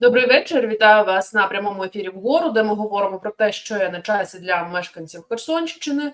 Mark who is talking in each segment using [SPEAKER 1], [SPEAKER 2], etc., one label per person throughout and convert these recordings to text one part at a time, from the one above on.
[SPEAKER 1] Добрий вечір. Вітаю вас на прямому ефірі вгору, де ми говоримо про те, що є на часі для мешканців Херсонщини.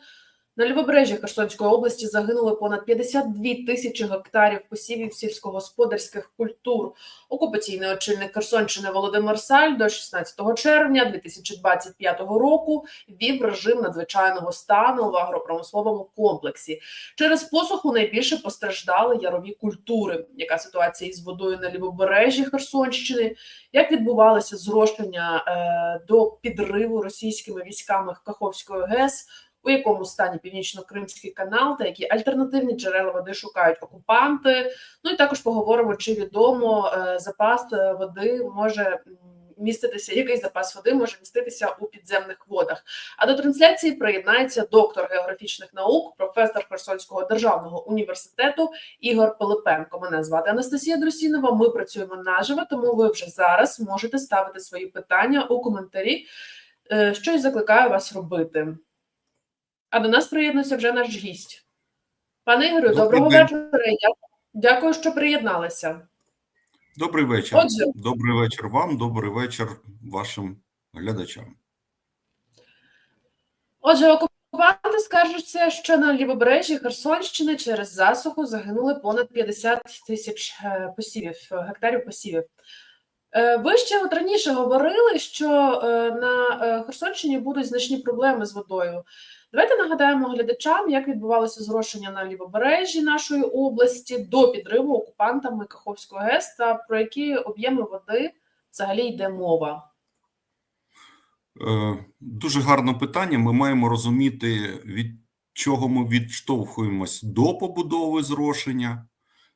[SPEAKER 1] На лівобережжі Херсонської області загинули понад 52 тисячі гектарів посівів сільськогосподарських культур. Окупаційний очільник Херсонщини Володимир Саль до 16 червня 2025 року ввів режим надзвичайного стану в агропромисловому комплексі. Через посуху найбільше постраждали ярові культури. Яка ситуація із водою на лівобережжі Херсонщини? Як відбувалося зрошення е, до підриву російськими військами Каховської ГЕС? У якому стані північно-кримський канал та які альтернативні джерела води шукають окупанти? Ну і також поговоримо, чи відомо е, запас е, води може міститися, який запас води може міститися у підземних водах. А до трансляції приєднається доктор географічних наук, професор Херсонського державного університету Ігор Пилипенко. Мене звати Анастасія Друсінова. Ми працюємо наживо, тому ви вже зараз можете ставити свої питання у коментарі, е, що й закликаю вас робити. А до нас приєднується вже наш гість. Пане Ігорю,
[SPEAKER 2] Добрий
[SPEAKER 1] доброго
[SPEAKER 2] день.
[SPEAKER 1] вечора. Я дякую, що приєдналися.
[SPEAKER 2] Добрий вечір.
[SPEAKER 1] Отже.
[SPEAKER 2] Добрий вечір вам, добрий вечір вашим глядачам.
[SPEAKER 1] Отже, окупанти скаржаться, що на лівобережжі Херсонщини через засуху загинули понад 50 тисяч е, посівів, гектарів посівів. Е, Ви ще от раніше говорили, що е, на Херсонщині будуть значні проблеми з водою. Давайте нагадаємо глядачам, як відбувалося зрошення на лівобережжі нашої області до підриву окупантами Каховського ГЕС та про які об'єми води взагалі йде мова.
[SPEAKER 2] Е, Дуже гарне питання. Ми маємо розуміти, від чого ми відштовхуємось до побудови зрошення,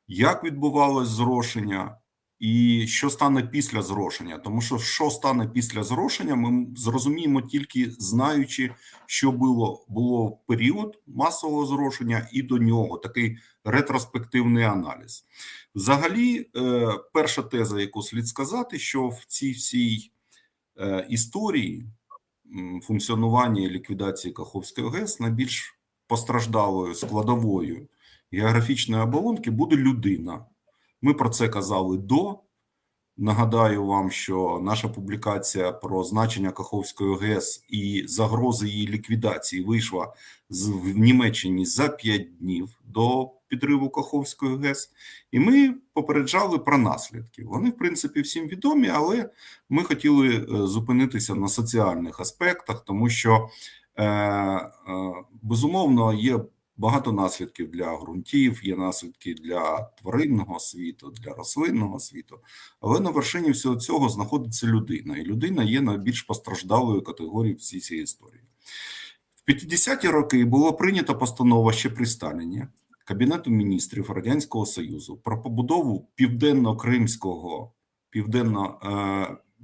[SPEAKER 2] як відбувалось зрошення, і що стане після зрошення. Тому що що стане після зрошення, ми зрозуміємо тільки знаючи, що було, було в період масового зрошення і до нього такий ретроспективний аналіз. Взагалі, е, перша теза, яку слід сказати, що в цій всій е, історії функціонування і ліквідації Каховської ГЕС найбільш постраждалою складовою географічної оболонки буде людина. Ми про це казали до. Нагадаю вам, що наша публікація про значення Каховської ГЕС і загрози її ліквідації вийшла в Німеччині за 5 днів до підриву Каховської ГЕС, і ми попереджали про наслідки. Вони, в принципі, всім відомі, але ми хотіли е, зупинитися на соціальних аспектах, тому що е, е, безумовно є багато наслідків для ґрунтів, є наслідки для тваринного світу, для рослинного світу. Але на вершині всього цього знаходиться людина, і людина є найбільш постраждалою категорією всій цієї історії. В 50-ті роки було прийнято постанова ще при Сталіні Кабінету міністрів Радянського Союзу про побудову південно-кримського, південно,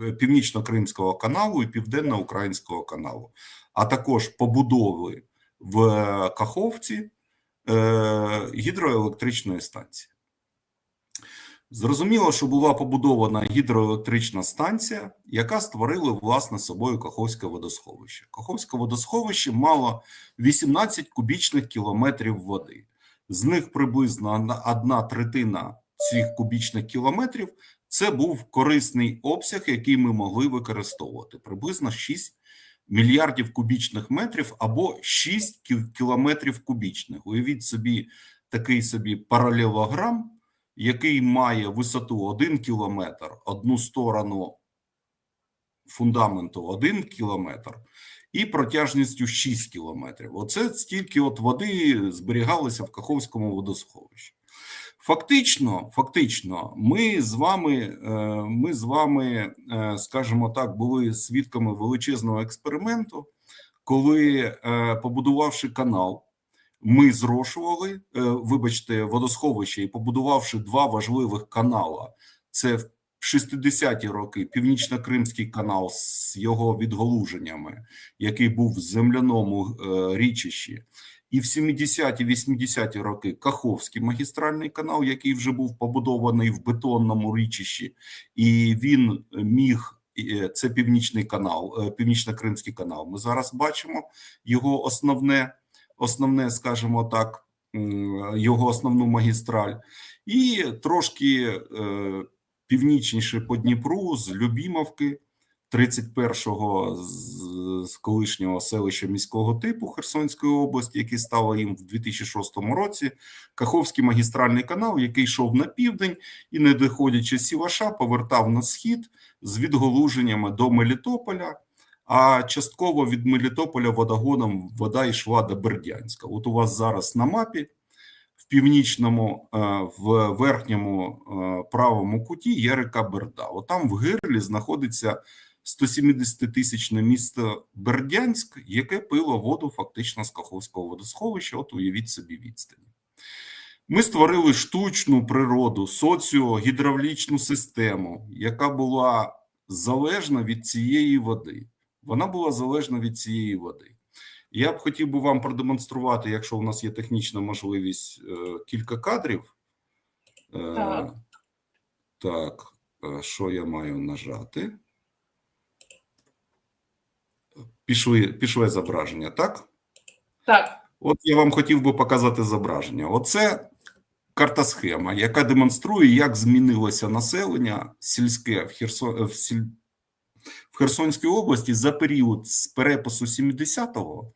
[SPEAKER 2] е, північно-кримського каналу і південно-українського каналу, а також побудови в Каховці е, гідроелектричної станції. Зрозуміло, що була побудована гідроелектрична станція, яка створила власне собою Каховське водосховище. Каховське водосховище мало 18 кубічних кілометрів води. З них приблизно одна- одна третина цих кубічних кілометрів це був корисний обсяг, який ми могли використовувати. Приблизно 6 мільярдів кубічних метрів або 6 кілометрів кубічних. Уявіть собі такий собі паралелограм, який має висоту 1 кілометр, одну сторону фундаменту 1 кілометр і протяжністю 6 кілометрів. Оце стільки от води зберігалося в Каховському водосховищі. Фактично, фактично, ми з вами, е, ми з вами, е, скажімо так, були свідками величезного експерименту, коли, е, побудувавши канал, ми зрошували, вибачте, водосховище і побудувавши два важливих канала. Це в 60-ті роки Північно-Кримський канал з його відгалуженнями, який був в земляному річищі, і в 70-ті, 80-ті роки Каховський магістральний канал, який вже був побудований в бетонному річищі, і він міг. е, Це північний канал, е, північно-кримський канал. Ми зараз бачимо його основне, основне, скажімо так, його основну магістраль, і трошки е, північніше по Дніпру з Любімовки, 31-го з, колишнього селища міського типу Херсонської області, яке стало їм в 2006 році, Каховський магістральний канал, який йшов на південь і, не доходячи Сіваша, повертав на схід з відголуженнями до Мелітополя. А частково від Мелітополя водогоном вода йшла до Бердянська. От у вас зараз на мапі в північному, е, в верхньому е, правому куті є река Берда. От там в Гирлі знаходиться 170-тисячне місто Бердянськ, яке пило воду фактично з Каховського водосховища. От уявіть собі відстані. Ми створили штучну природу, соціогідравлічну систему, яка була залежна від цієї води. Вона була залежна від цієї води. Я б хотів би вам продемонструвати, якщо у нас є технічна можливість, е, кілька кадрів. Е,
[SPEAKER 1] Так.
[SPEAKER 2] Так, е, що я маю нажати? Пішли, пішле зображення, так?
[SPEAKER 1] Так,
[SPEAKER 2] От я вам хотів би показати зображення. Оце карта схема, яка демонструє, як змінилося населення сільське в, Херсон, в, сіль... в Херсонській області за період з перепису 70-го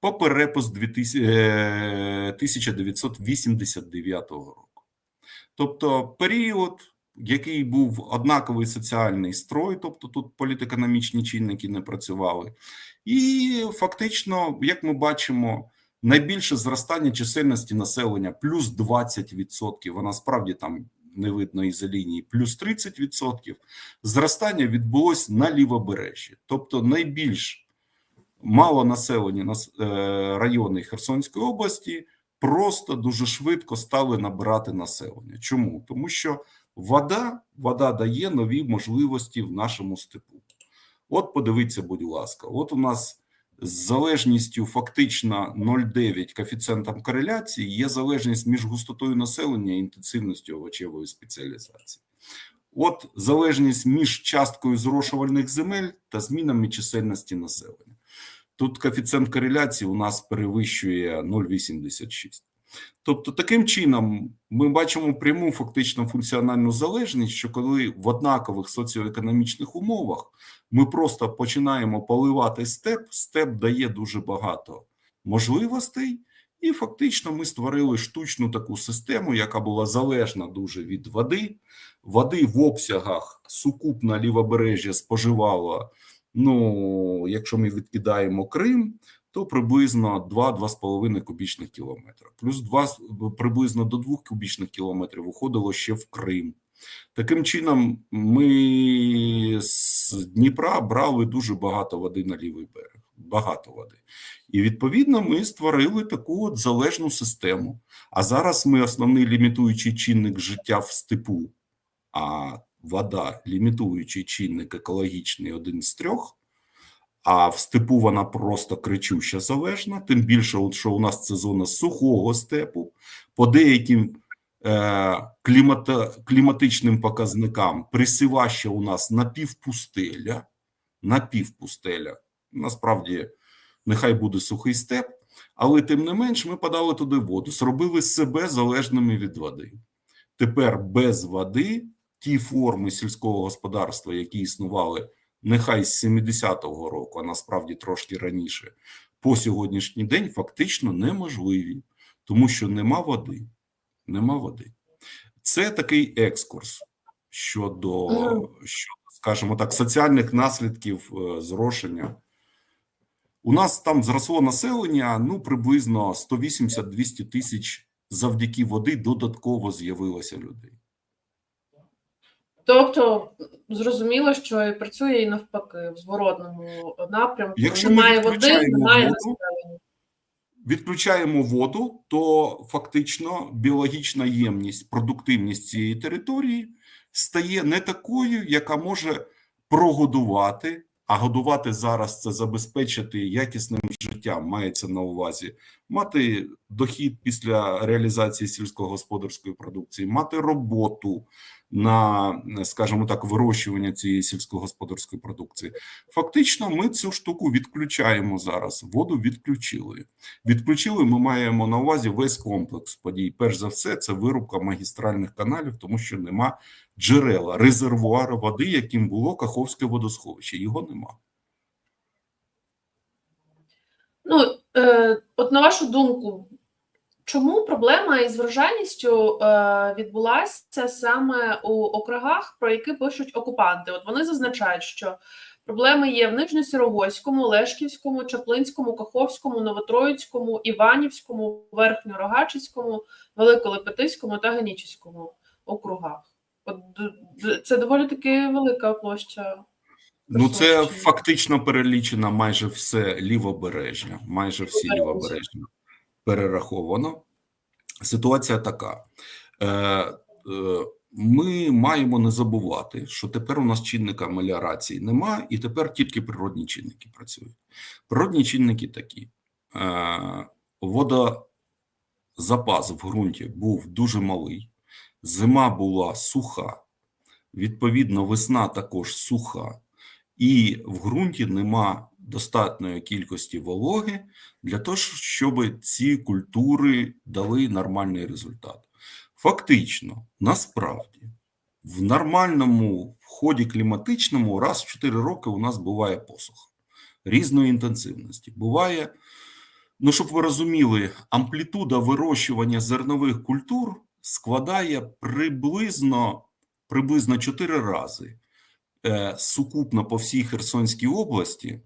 [SPEAKER 2] по перепис 2000, е, 1989 року. Тобто період, який був однаковий соціальний строй, тобто тут політекономічні чинники не працювали, і фактично, як ми бачимо, найбільше зростання чисельності населення плюс 20%, а насправді там не видно із лінії, плюс 30%, зростання відбулось на лівобережжі. Тобто найбільш малонаселені нас- е, райони Херсонської області просто дуже швидко стали набирати населення. Чому? Тому що вода, вода дає нові можливості в нашому степу. От подивіться, будь ласка, от у нас з залежністю фактично 0,9 коефіцієнтом кореляції є залежність між густотою населення і інтенсивністю овочевої спеціалізації. От залежність між часткою зрошувальних земель та змінами чисельності населення. Тут коефіцієнт кореляції у нас перевищує 0,86. Тобто, таким чином, ми бачимо пряму фактично функціональну залежність, що коли в однакових соціоекономічних умовах ми просто починаємо поливати степ, степ дає дуже багато можливостей, і фактично ми створили штучну таку систему, яка була залежна дуже від води. Води в обсягах сукупна лівобережжя споживало. Ну, якщо ми відкидаємо Крим, то приблизно 2-2,5 кубічних кілометра. Плюс 2, приблизно до 2 кубічних кілометрів уходило ще в Крим. Таким чином, ми з Дніпра брали дуже багато води на лівий берег. Багато води. І відповідно ми створили таку от залежну систему. А зараз ми основний лімітуючий чинник життя в степу, а вода лімітуючий чинник екологічний один з трьох. А в степу вона просто кричуща залежна. Тим більше, от що у нас це зона сухого степу. По деяким е, клімата, кліматичним показникам присіваща у нас напівпустеля. Напівпустеля. Насправді, нехай буде сухий степ, але тим не менш, ми подали туди воду, зробили себе залежними від води. Тепер без води ті форми сільського господарства, які існували нехай з 70-го року, а насправді трошки раніше, по сьогоднішній день фактично неможливі, тому що нема води. Нема води. Це такий екскурс щодо, щодо скажімо так, соціальних наслідків е, зрошення. У нас там зросло населення ну приблизно 180-200 тисяч завдяки води додатково з'явилося людей.
[SPEAKER 1] Тобто зрозуміло, що і працює і навпаки в зворотному напрямку.
[SPEAKER 2] Якщо ми
[SPEAKER 1] немає води, немає
[SPEAKER 2] воду. Відключаємо воду, то фактично біологічна ємність, продуктивність цієї території стає не такою, яка може прогодувати. А годувати зараз це забезпечити якісним життям, мається на увазі мати дохід після реалізації сільськогосподарської продукції, мати роботу на, скажімо так, вирощування цієї сільськогосподарської продукції. Фактично, ми цю штуку відключаємо зараз. Воду відключили. Відключили. Ми маємо на увазі весь комплекс подій. Перш за все, це вирубка магістральних каналів, тому що нема джерела, резервуари води, яким було Каховське водосховище. Його нема.
[SPEAKER 1] Ну, е, от на вашу думку, чому проблема із врожайністю е, відбулася саме у округах, про які пишуть окупанти? От вони зазначають, що проблеми є в Нижньосірогоському, Лешківському, Чаплинському, Каховському, Новотроїцькому, Іванівському, Верхньорогачицькому, Великолепетиському та Генічеському округах. От це доволі таки велика площа.
[SPEAKER 2] Ну, це фактично перелічено майже все лівобережжя, майже всі
[SPEAKER 1] Лівобережжя.
[SPEAKER 2] Перераховано. Ситуація така. Е, е, ми маємо не забувати, що тепер у нас чинника меліорації нема, і тепер тільки природні чинники працюють. Природні чинники такі: е, водозапас в ґрунті був дуже малий, зима була суха, відповідно, весна також суха, і в ґрунті нема достатньої кількості вологи для того, щоб ці культури дали нормальний результат. Фактично, насправді, в нормальному ході кліматичному раз в 4 роки у нас буває посуха різної інтенсивності. Буває, ну щоб ви розуміли, амплітуда вирощування зернових культур складає приблизно, приблизно 4 рази сукупно по всій Херсонській області.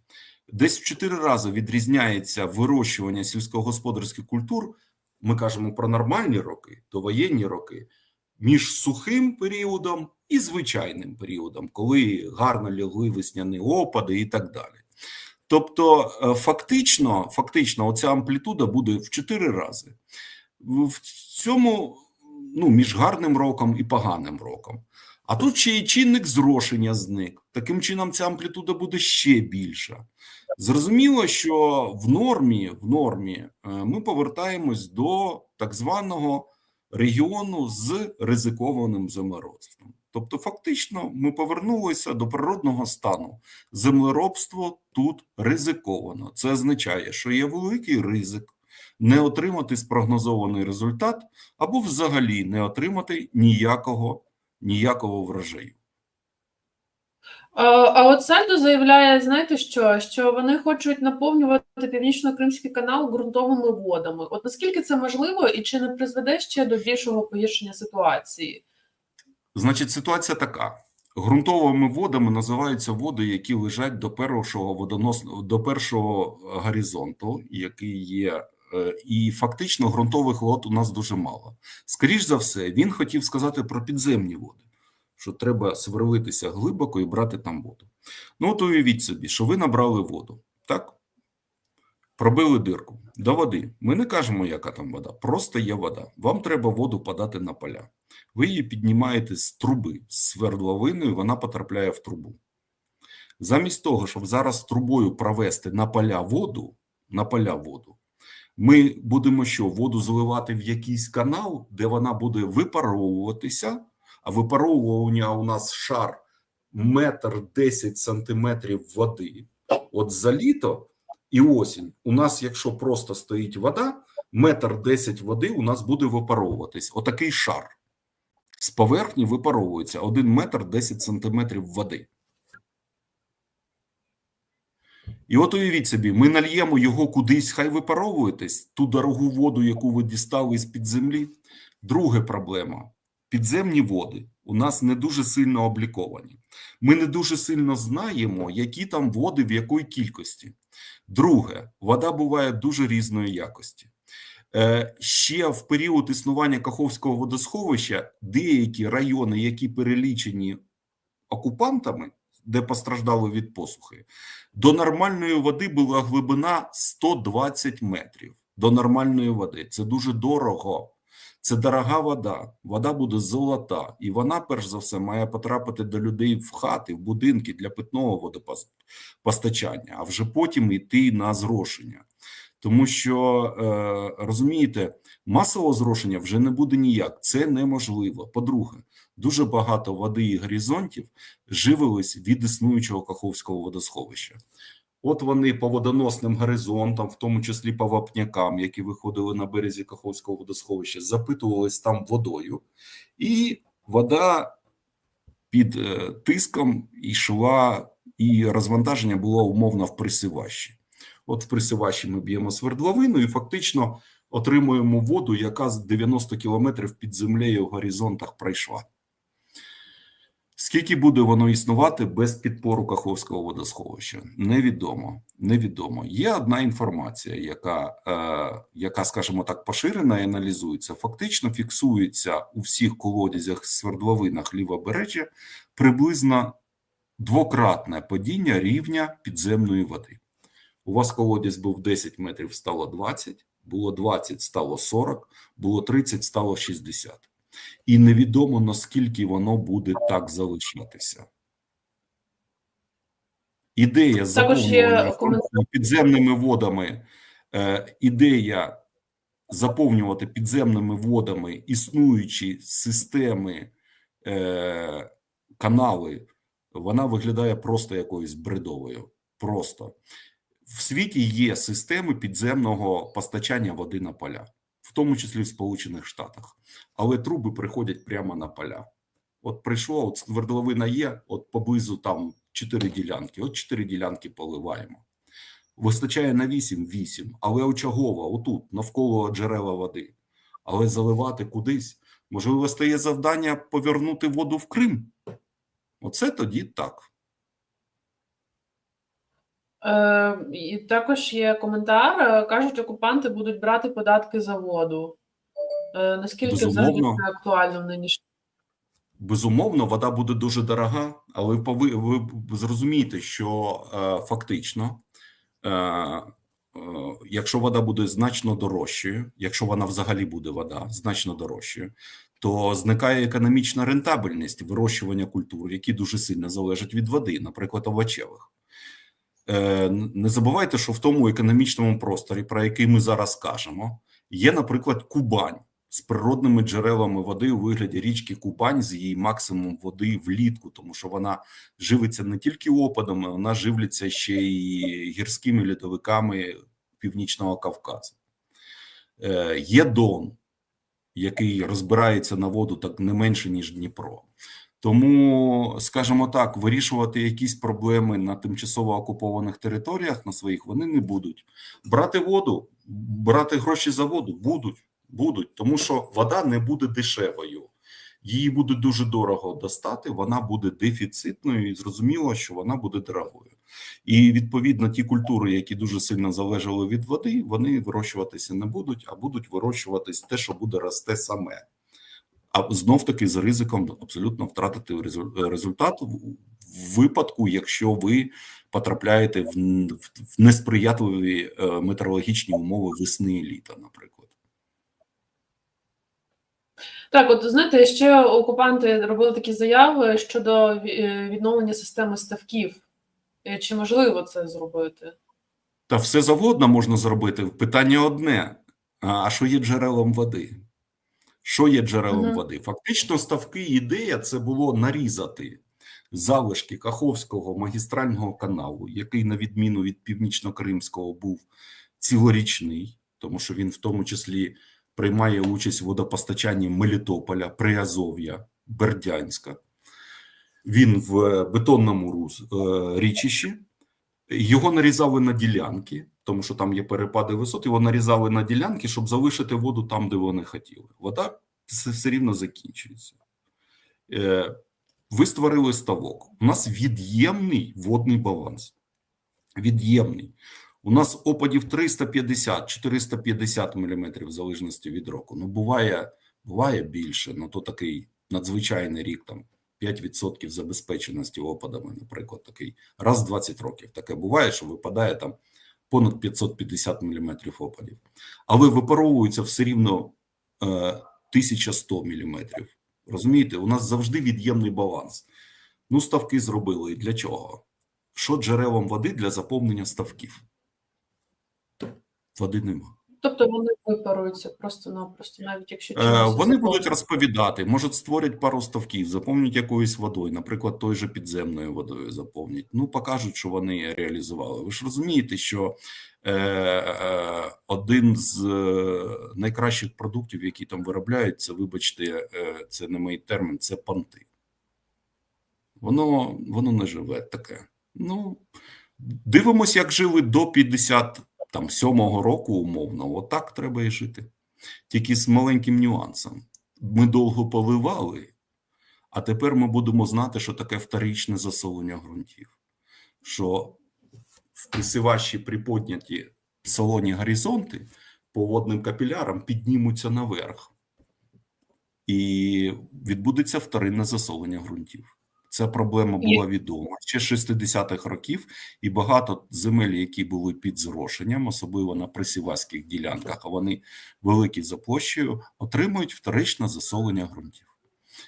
[SPEAKER 2] Десь в 4 рази відрізняється вирощування сільськогосподарських культур. Ми кажемо про нормальні роки, довоєнні роки, між сухим періодом і звичайним періодом, коли гарно лягли весняні опади і так далі. Тобто, е, фактично, фактично, оця амплітуда буде в 4 рази. В цьому ну, між гарним роком і поганим роком. А тут ще й чинник зрошення зник. Таким чином, ця амплітуда буде ще більша. Зрозуміло, що в нормі, в нормі е, ми повертаємось до так званого регіону з ризикованим землеробством. Тобто, фактично, ми повернулися до природного стану. Землеробство тут ризиковано. Це означає, що є великий ризик не отримати спрогнозований результат або взагалі не отримати ніякого, ніякого врожаю.
[SPEAKER 1] А, а от Сальдо заявляє, знаєте що? Що вони хочуть наповнювати північно-кримський канал ґрунтовими водами. От наскільки це можливо, і чи не призведе ще до більшого погіршення ситуації?
[SPEAKER 2] Значить, ситуація така: ґрунтовими водами називаються води, які лежать до першого водоносного до першого горизонту, який є. Е, І фактично ґрунтових вод у нас дуже мало. Скоріш за все, він хотів сказати про підземні води, що треба сверлитися глибоко і брати там воду. Ну, от уявіть собі, що ви набрали воду, так? Пробили дирку до води. Ми не кажемо, яка там вода, просто є вода. Вам треба воду подати на поля. Ви її піднімаєте з труби, з свердловиною, вона потрапляє в трубу. Замість того, щоб зараз трубою провести на поля воду, на поля воду, ми будемо що, воду зливати в якийсь канал, де вона буде випаровуватися, а випаровування у нас шар метр 10 сантиметрів води. От за літо і осінь у нас, якщо просто стоїть вода, метр 10 води у нас буде випаровуватись. Отакий шар. З поверхні випаровується 1 метр 10 сантиметрів води. І от уявіть собі, ми нальємо його кудись, хай випаровуєтесь, ту дорогу воду, яку ви дістали з-під землі. Друга проблема підземні води у нас не дуже сильно обліковані. Ми не дуже сильно знаємо, які там води в якої кількості. Друге, вода буває дуже різної якості. Е, Ще в період існування Каховського водосховища деякі райони, які перелічені окупантами, де постраждали від посухи, до нормальної води була глибина 120 метрів. До нормальної води. Це дуже дорого. Це дорога вода. Вода буде золота, і вона, перш за все, має потрапити до людей в хати, в будинки для питного водопостачання, а вже потім йти на зрошення. Тому що е, розумієте, масового зрошення вже не буде ніяк. Це неможливо. По-друге, дуже багато води і горизонтів живились від існуючого Каховського водосховища. От вони по водоносним горизонтам, в тому числі по вапнякам, які виходили на березі Каховського водосховища, запитувались там водою, і вода під е, тиском йшла, і розвантаження було умовно в присиващі. От в присиващі ми б'ємо свердловину і фактично отримуємо воду, яка з 90 кілометрів під землею в горизонтах пройшла. Скільки буде воно існувати без підпору Каховського водосховища? Невідомо. Невідомо. Є одна інформація, яка, е, яка, скажімо так, поширена і аналізується. Фактично фіксується у всіх колодязях свердловинах лівобережжя приблизно двократне падіння рівня підземної води. У вас колодязь був 10 метрів, стало 20, було 20, стало 40, було 30, стало 60 і невідомо наскільки воно буде так залишатися. Ідея заповнювання підземними водами, е, ідея заповнювати підземними водами існуючі системи, е, канали, вона виглядає просто якоюсь бредовою. Просто в світі є системи підземного постачання води на поля, в тому числі в Сполучених Штатах але труби приходять прямо на поля. От прийшло, от свердловина є, от поблизу там чотири ділянки. От чотири ділянки поливаємо. Вистачає на 8 – 8, але очагово, отут, навколо джерела води. Але заливати кудись, можливо, стає завдання повернути воду в Крим. Оце тоді так.
[SPEAKER 1] Е, і також є коментар. е, Кажуть, окупанти будуть брати податки за воду. Е, наскільки взагалі
[SPEAKER 2] Безумовно.
[SPEAKER 1] це актуально в нинішній?
[SPEAKER 2] Безумовно, вода буде дуже дорога, але ви пови- ви зрозумієте, що е, фактично, е, е, якщо вода буде значно дорожчою, якщо вона взагалі буде вода значно дорожчою, то зникає економічна рентабельність вирощування культур, які дуже сильно залежать від води, наприклад, овочевих. Е, Не забувайте, що в тому економічному просторі, про який ми зараз кажемо, є, наприклад, Кубань з природними джерелами води у вигляді річки Кубань з її максимум води влітку, тому що вона живиться не тільки опадами, вона живляться ще й гірськими льодовиками Північного Кавказу. Е, Є Дон, який розбирається на воду так не менше, ніж Дніпро. Тому, скажімо так, вирішувати якісь проблеми на тимчасово окупованих територіях на своїх вони не будуть. Брати воду, брати гроші за воду будуть, будуть, тому що вода не буде дешевою. Її буде дуже дорого достати, вона буде дефіцитною, і зрозуміло, що вона буде дорогою. І відповідно ті культури, які дуже сильно залежали від води, вони вирощуватися не будуть, а будуть вирощуватись те, що буде рости саме. А знов таки з ризиком абсолютно втратити резу- результат в випадку, якщо ви потрапляєте в несприятливі е, метеорологічні умови весни і літа, наприклад.
[SPEAKER 1] Так, от знаєте, ще окупанти робили такі заяви щодо е, відновлення системи ставків. Е, Чи можливо це зробити?
[SPEAKER 2] Та все завгодно можна зробити. Питання одне: а що є джерелом води? Що є джерелом
[SPEAKER 1] Мгм.
[SPEAKER 2] води? Фактично, ставки ідея це було нарізати залишки Каховського магістрального каналу, який, на відміну від північно-кримського, був цілорічний, тому що він в тому числі приймає участь в водопостачанні Мелітополя, Приазов'я, Бердянська. Він в бетонному е, річищі. Його нарізали на ділянки, тому що там є перепади висот, його нарізали на ділянки, щоб залишити воду там, де вони хотіли. Вода все, рівно закінчується. Е, ви створили ставок. У нас від'ємний водний баланс. Від'ємний. У нас опадів 350-450 мм в залежності від року. Ну, буває, буває більше, ну то такий надзвичайний рік там 5% забезпеченості опадами, наприклад, такий раз в 20 років. Таке буває, що випадає там понад 550 мм опадів. Але випаровується все рівно е, 1100 мм. Розумієте, у нас завжди від'ємний баланс. Ну, ставки зробили. Для чого? Що джерелом води для заповнення ставків? Води нема.
[SPEAKER 1] Тобто вони випаруються просто-напросто, навіть якщо
[SPEAKER 2] Е, Вони будуть розповідати, можуть створять пару ставків, заповнять якоюсь водою, наприклад, той же підземною водою заповнять. Ну, покажуть, що вони реалізували. Ви ж розумієте, що е, е, один з е, найкращих продуктів, які там виробляються, вибачте, е, це не мій термін, це понти. Воно, воно не живе таке. Ну, дивимось, як жили до 57-го року, умовно. Отак треба і жити. Тільки з маленьким нюансом. Ми довго поливали, а тепер ми будемо знати, що таке вторичне засолення ґрунтів. Що в присиващі приподняті солоні горизонти по водним капілярам піднімуться наверх. І відбудеться вторинне засолення ґрунтів. Ця проблема була відома ще з 60-х років, і багато земель, які були під зрошенням, особливо на присівацьких ділянках, а вони великі за площею, отримують вторичне засолення ґрунтів.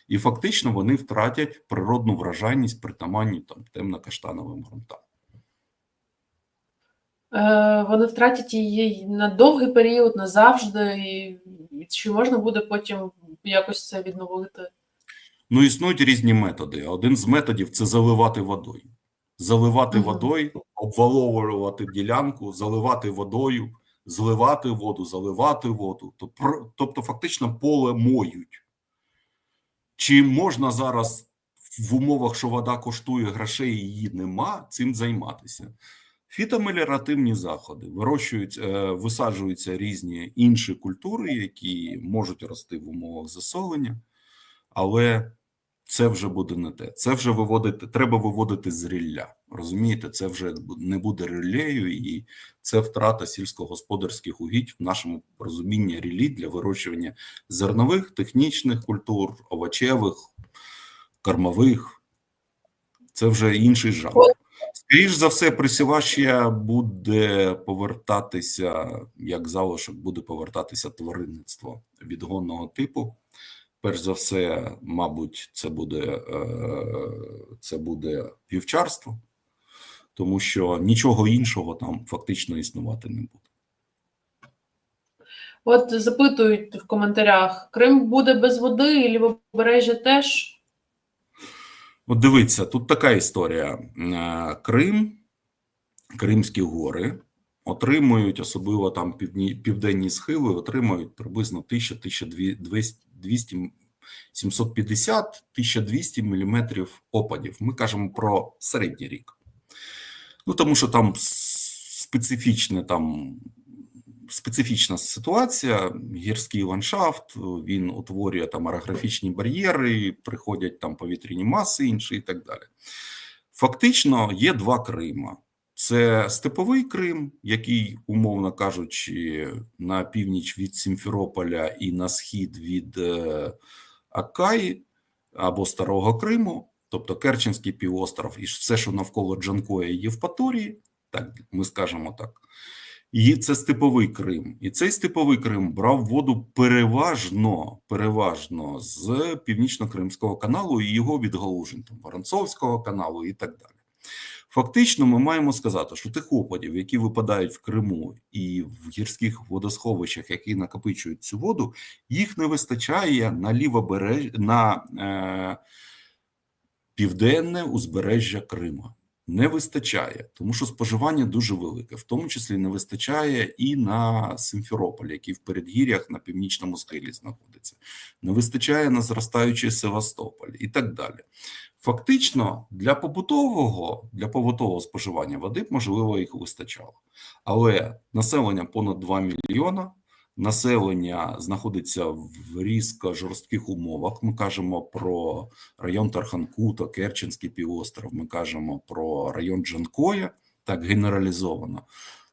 [SPEAKER 2] І фактично вони втратять природну вражайність притаманні там темно-каштановим ґрунтам.
[SPEAKER 1] Е, Вони втратять її на довгий період, назавжди, і чи можна буде потім якось це відновити?
[SPEAKER 2] Ну, існують різні методи. Один з методів це заливати водою. Заливати
[SPEAKER 1] Мгм.
[SPEAKER 2] водою, обваловувати ділянку, заливати водою, зливати воду, заливати воду. Тобто, тобто фактично поле моють. Чи можна зараз в умовах, що вода коштує грошей, її нема, цим займатися? Фітомеліоративні заходи вирощують, е, висаджуються різні інші культури, які можуть рости в умовах засолення, але це вже буде не те. Це вже виводити, треба виводити з рілля. Розумієте, це вже не буде ріллею, і це втрата сільськогосподарських угідь в нашому розумінні ріллі для вирощування зернових, технічних культур, овочевих, кормових. Це вже інший жанр. Скоріш за все, присіваща буде повертатися, як залишок, буде повертатися тваринництво відгонного типу. Перш за все, мабуть, це буде, е, це буде вівчарство, тому що нічого іншого там фактично існувати не буде.
[SPEAKER 1] От запитують в коментарях: Крим буде без води, і лівобережжя теж.
[SPEAKER 2] От дивіться, тут така історія. Е, Крим, Кримські гори отримують, особливо там південні схили, отримують приблизно 1000-1200, 750 1200 міліметрів опадів. Ми кажемо про середній рік. Ну, тому що там специфічне там. Специфічна ситуація, гірський ландшафт, він утворює там орографічні бар'єри, приходять там повітряні маси інші і так далі. Фактично є два Крима. Це степовий Крим, який, умовно кажучи, на північ від Сімферополя і на схід від е, Акаї або Старого Криму, тобто Керченський півостров і все, що навколо Джанкоя і Євпаторії, так ми скажемо так. І це степовий Крим. І цей степовий Крим брав воду переважно, переважно з північно-кримського каналу і його відгалужень, там Воронцовського каналу і так далі. Фактично, ми маємо сказати, що тих опадів, які випадають в Криму і в гірських водосховищах, які накопичують цю воду, їх не вистачає на лівобереж... на е... південне узбережжя Крима. Не вистачає, тому що споживання дуже велике, в тому числі не вистачає і на Симферополь, який в передгір'ях на північному схилі знаходиться. Не вистачає на зростаючий Севастополь і так далі. Фактично, для побутового для побутового споживання води можливо їх вистачало, але населення понад 2 мільйона. Населення знаходиться в різко жорстких умовах. Ми кажемо про район Тарханкута, Керченський півостров. Ми кажемо про район Джанкоя, так генералізовано.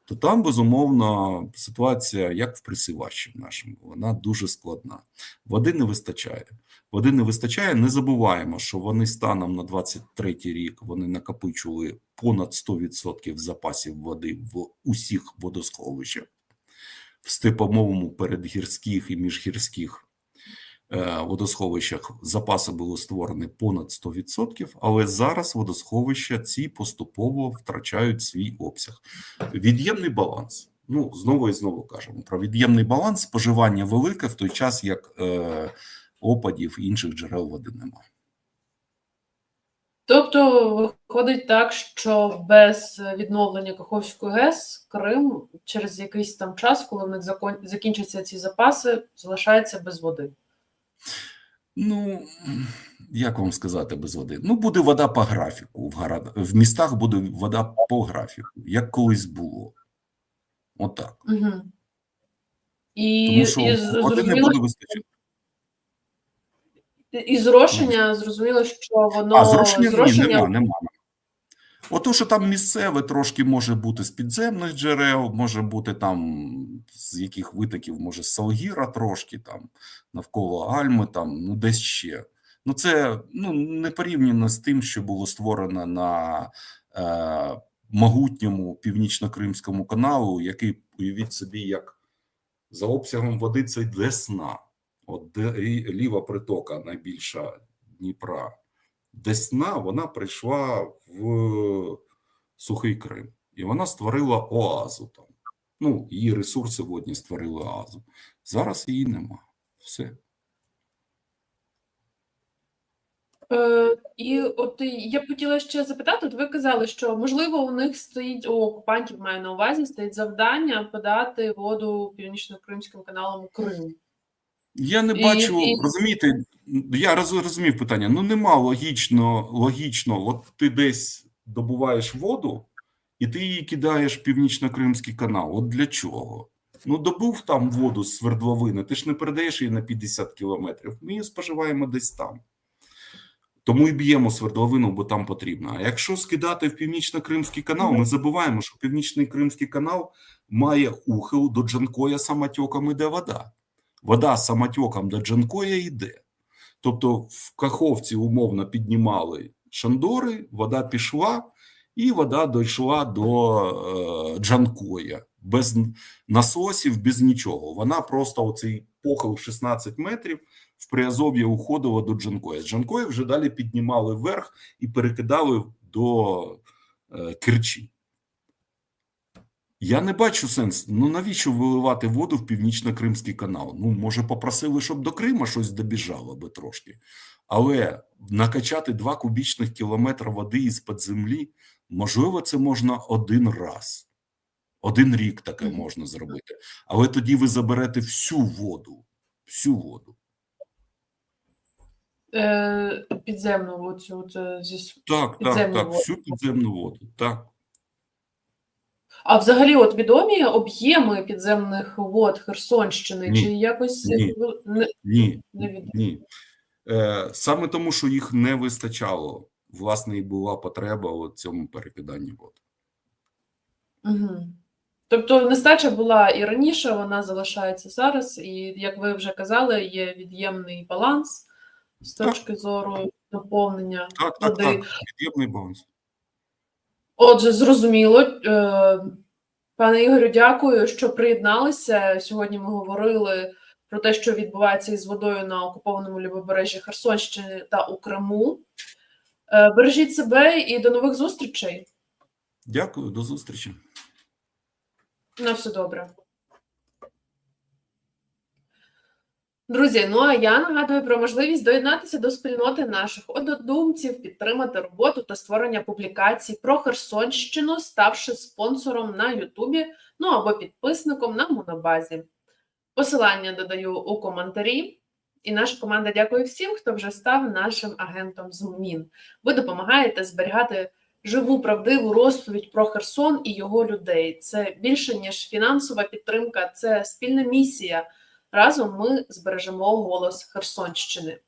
[SPEAKER 2] То там безумовно ситуація, як в присівачі нашому, вона дуже складна. Води не вистачає. Води не вистачає. Не забуваємо, що вони станом на 23-й рік вони накопичували понад 100% запасів води в усіх водосховищах в степовому передгірських і міжгірських водосховищах запаси були створені понад 100%, але зараз водосховища ці поступово втрачають свій обсяг. Від'ємний баланс. Ну, знову і знову кажемо про від'ємний баланс, споживання велике в той час, як е, опадів інших джерел води немає.
[SPEAKER 1] Тобто виходить так, що без відновлення Каховської ГЕС Крим через якийсь там час, коли в них закінчаться ці запаси, залишається без води.
[SPEAKER 2] Ну, як вам сказати без води? Ну, буде вода по графіку. В, город... в містах буде вода по графіку, як колись було. Отак.
[SPEAKER 1] Угу. І,
[SPEAKER 2] Тому що
[SPEAKER 1] і
[SPEAKER 2] води не буде вистачати.
[SPEAKER 1] і зрошення, зрозуміло, що воно
[SPEAKER 2] А зрошення,
[SPEAKER 1] зрошення
[SPEAKER 2] ні, нема, нема. Ото, що там місцеве трошки може бути з підземних джерел, може бути там з яких витоків, може з Салгіра трошки там навколо Альми, там ну десь ще. Ну це ну не порівняно з тим, що було створено на е, могутньому північно-кримському каналу, який уявіть собі, як за обсягом води це Десна, от де ліва притока найбільша Дніпра. Десна вона прийшла в Сухий Крим, і вона створила оазу там. Ну, її ресурси водні створили оазу. Зараз її нема. Все.
[SPEAKER 1] Е, і от я б хотіла ще запитати, от ви казали, що можливо у них стоїть у окупантів, маю на увазі, стоїть завдання подати воду північно-кримським каналом у Крим.
[SPEAKER 2] Я не бачу,
[SPEAKER 1] і-
[SPEAKER 2] розумієте, я роз- розумів питання. Ну нема логічно, логічно, от ти десь добуваєш воду, і ти її кидаєш в північно-кримський канал. От для чого? Ну, добув там воду з свердловини, ти ж не передаєш її на 50 кілометрів. Ми її споживаємо десь там. Тому і б'ємо свердловину, бо там потрібно. А якщо скидати в північно-кримський канал, ми забуваємо, що північний кримський канал має ухил до Джанкоя самотеком іде вода. Вода самотеком до Джанкоя йде. Тобто в Каховці умовно піднімали шандори, вода пішла, і вода дійшла до е, Джанкоя без насосів, без нічого. Вона просто оцей похил 16 метрів в Приазов'я уходила до Джанкоя. Джанкоя вже далі піднімали вверх і перекидали до е, Керчі. Я не бачу сенс. Ну навіщо виливати воду в північно-кримський канал? Ну, може, попросили, щоб до Крима щось добіжало би трошки. Але накачати 2 кубічних кілометри води із-під землі, можливо, це можна один раз. Один рік таке можна зробити. Але тоді ви заберете всю воду. Всю воду.
[SPEAKER 1] Е, підземну оцю от, зі
[SPEAKER 2] Так, так, так,
[SPEAKER 1] воду.
[SPEAKER 2] всю підземну воду. Так.
[SPEAKER 1] А взагалі, от відомі об'єми підземних вод Херсонщини,
[SPEAKER 2] Ні.
[SPEAKER 1] чи якось
[SPEAKER 2] Ні.
[SPEAKER 1] не,
[SPEAKER 2] Ні,
[SPEAKER 1] невідомо?
[SPEAKER 2] ні. Е, саме тому, що їх не вистачало, власне, і була потреба у цьому перекиданні вод.
[SPEAKER 1] Угу. Тобто нестача була і раніше, вона залишається зараз, і як ви вже казали, є від'ємний баланс з
[SPEAKER 2] Так.
[SPEAKER 1] точки зору наповнення
[SPEAKER 2] Так, так,
[SPEAKER 1] води.
[SPEAKER 2] так. Від'ємний баланс.
[SPEAKER 1] Отже, зрозуміло. Е, Пане Ігорю, дякую, що приєдналися. Сьогодні ми говорили про те, що відбувається із водою на окупованому лівобережжі Херсонщини та у Криму. Е, Бережіть себе і до нових зустрічей.
[SPEAKER 2] Дякую, до зустрічі.
[SPEAKER 1] На все добре. Друзі, ну а я нагадую про можливість доєднатися до спільноти наших однодумців, підтримати роботу та створення публікацій про Херсонщину, ставши спонсором на Ютубі, ну або підписником на Монобазі. Посилання додаю у коментарі. І наша команда дякує всім, хто вже став нашим агентом змін. Ви допомагаєте зберігати живу правдиву розповідь про Херсон і його людей. Це більше ніж фінансова підтримка, це спільна місія. Разом ми збережемо голос Херсонщини.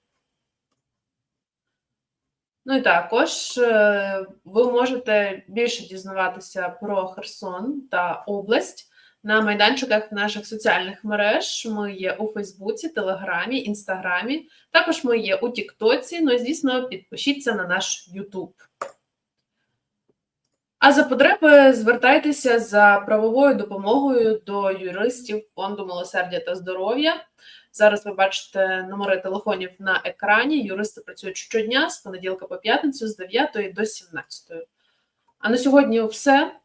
[SPEAKER 1] Ну і також е, ви можете більше дізнаватися про Херсон та область на майданчиках наших соціальних мереж. Ми є у Фейсбуці, Телеграмі, Інстаграмі. Також ми є у Тіктоці. Ну і звісно, підпишіться на наш Ютуб. А за потреби звертайтеся за правовою допомогою до юристів Фонду милосердя та здоров'я. Зараз ви бачите номери телефонів на екрані. Юристи працюють щодня з понеділка по п'ятницю з 9 до 17. А на сьогодні все.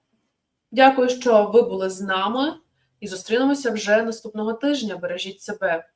[SPEAKER 1] Дякую, що ви були з нами, і зустрінемося вже наступного тижня. Бережіть себе.